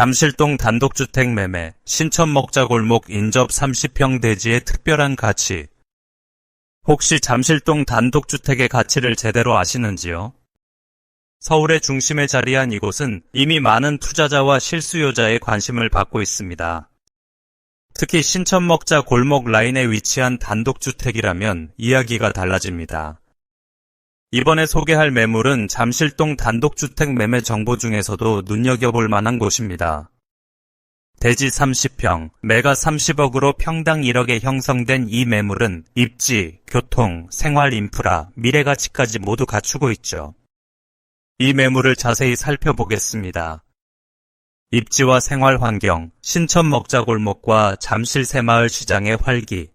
잠실동 단독주택 매매, 신천 먹자골목 인접 30평 대지의 특별한 가치. 혹시 잠실동 단독주택의 가치를 제대로 아시는지요? 서울의 중심에 자리한 이곳은 이미 많은 투자자와 실수요자의 관심을 받고 있습니다. 특히 신천 먹자 골목 라인에 위치한 단독주택이라면 이야기가 달라집니다. 이번에 소개할 매물은 잠실동 단독주택 매매 정보 중에서도 눈여겨볼 만한 곳입니다. 대지 30평, 매가 30억으로 평당 1억에 형성된 이 매물은 입지, 교통, 생활 인프라, 미래 가치까지 모두 갖추고 있죠. 이 매물을 자세히 살펴보겠습니다. 입지와 생활 환경, 신천 먹자골목과 잠실 새마을 시장의 활기,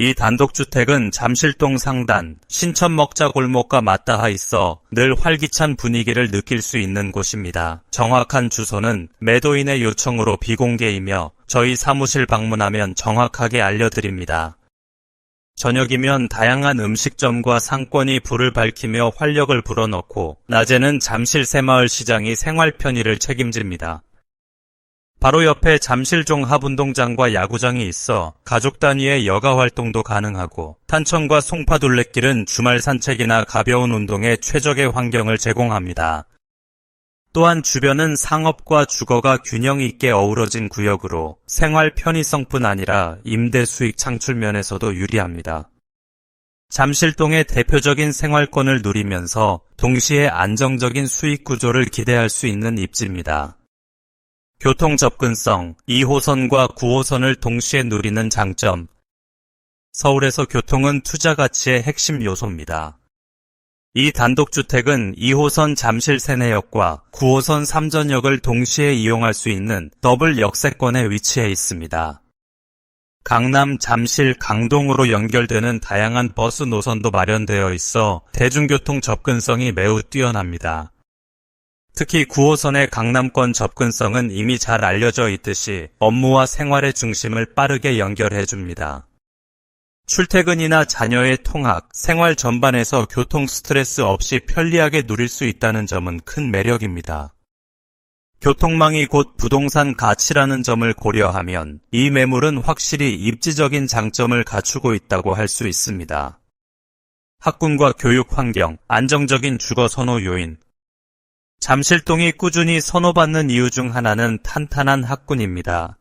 이 단독주택은 잠실동 상단, 신천 먹자 골목과 맞닿아 있어 늘 활기찬 분위기를 느낄 수 있는 곳입니다. 정확한 주소는 매도인의 요청으로 비공개이며 저희 사무실 방문하면 정확하게 알려드립니다. 저녁이면 다양한 음식점과 상권이 불을 밝히며 활력을 불어넣고 낮에는 잠실 새마을 시장이 생활 편의를 책임집니다. 바로 옆에 잠실종 합운동장과 야구장이 있어 가족 단위의 여가 활동도 가능하고 탄천과 송파 둘레길은 주말 산책이나 가벼운 운동에 최적의 환경을 제공합니다. 또한 주변은 상업과 주거가 균형 있게 어우러진 구역으로 생활 편의성뿐 아니라 임대 수익 창출 면에서도 유리합니다. 잠실동의 대표적인 생활권을 누리면서 동시에 안정적인 수익 구조를 기대할 수 있는 입지입니다. 교통 접근성, 2호선과 9호선을 동시에 누리는 장점. 서울에서 교통은 투자 가치의 핵심 요소입니다. 이 단독주택은 2호선 잠실 세내역과 9호선 삼전역을 동시에 이용할 수 있는 더블 역세권에 위치해 있습니다. 강남, 잠실, 강동으로 연결되는 다양한 버스 노선도 마련되어 있어 대중교통 접근성이 매우 뛰어납니다. 특히 9호선의 강남권 접근성은 이미 잘 알려져 있듯이 업무와 생활의 중심을 빠르게 연결해 줍니다. 출퇴근이나 자녀의 통학, 생활 전반에서 교통 스트레스 없이 편리하게 누릴 수 있다는 점은 큰 매력입니다. 교통망이 곧 부동산 가치라는 점을 고려하면 이 매물은 확실히 입지적인 장점을 갖추고 있다고 할 수 있습니다. 학군과 교육 환경, 안정적인 주거 선호 요인, 잠실동이 꾸준히 선호받는 이유 중 하나는 탄탄한 학군입니다.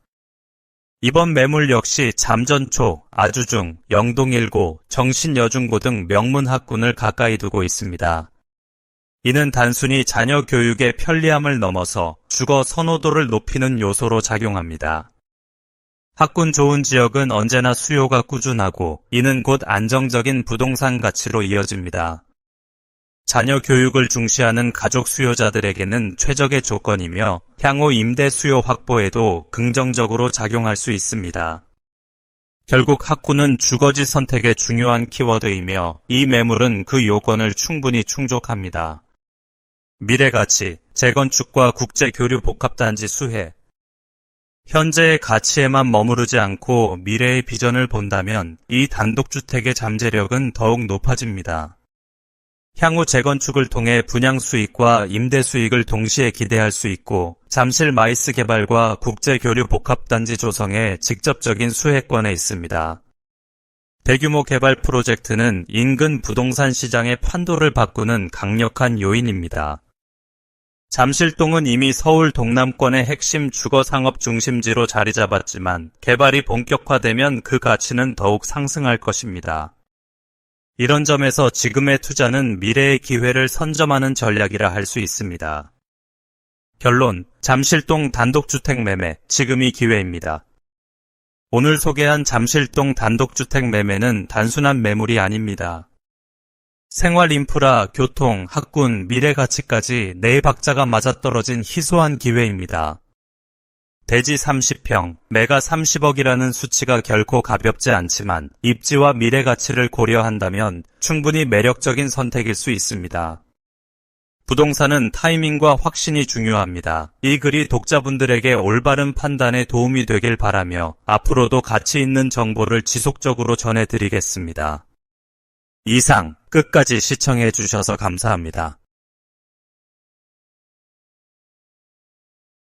이번 매물 역시 잠전초, 아주중, 영동일고, 정신여중고 등 명문 학군을 가까이 두고 있습니다. 이는 단순히 자녀 교육의 편리함을 넘어서 주거 선호도를 높이는 요소로 작용합니다. 학군 좋은 지역은 언제나 수요가 꾸준하고 이는 곧 안정적인 부동산 가치로 이어집니다. 자녀 교육을 중시하는 가족 수요자들에게는 최적의 조건이며 향후 임대 수요 확보에도 긍정적으로 작용할 수 있습니다. 결국 학군은 주거지 선택의 중요한 키워드이며 이 매물은 그 요건을 충분히 충족합니다. 미래가치, 재건축과 국제교류 복합단지 수혜 현재의 가치에만 머무르지 않고 미래의 비전을 본다면 이 단독주택의 잠재력은 더욱 높아집니다. 향후 재건축을 통해 분양 수익과 임대 수익을 동시에 기대할 수 있고 잠실 마이스 개발과 국제교류 복합단지 조성에 직접적인 수혜권에 있습니다. 대규모 개발 프로젝트는 인근 부동산 시장의 판도를 바꾸는 강력한 요인입니다. 잠실동은 이미 서울 동남권의 핵심 주거 상업 중심지로 자리 잡았지만 개발이 본격화되면 그 가치는 더욱 상승할 것입니다. 이런 점에서 지금의 투자는 미래의 기회를 선점하는 전략이라 할 수 있습니다. 결론, 잠실동 단독주택 매매, 지금이 기회입니다. 오늘 소개한 잠실동 단독주택 매매는 단순한 매물이 아닙니다. 생활 인프라, 교통, 학군, 미래 가치까지 네 박자가 맞아떨어진 희소한 기회입니다. 대지 30평, 매가 30억이라는 수치가 결코 가볍지 않지만 입지와 미래 가치를 고려한다면 충분히 매력적인 선택일 수 있습니다. 부동산은 타이밍과 확신이 중요합니다. 이 글이 독자분들에게 올바른 판단에 도움이 되길 바라며 앞으로도 가치 있는 정보를 지속적으로 전해드리겠습니다. 이상 끝까지 시청해 주셔서 감사합니다.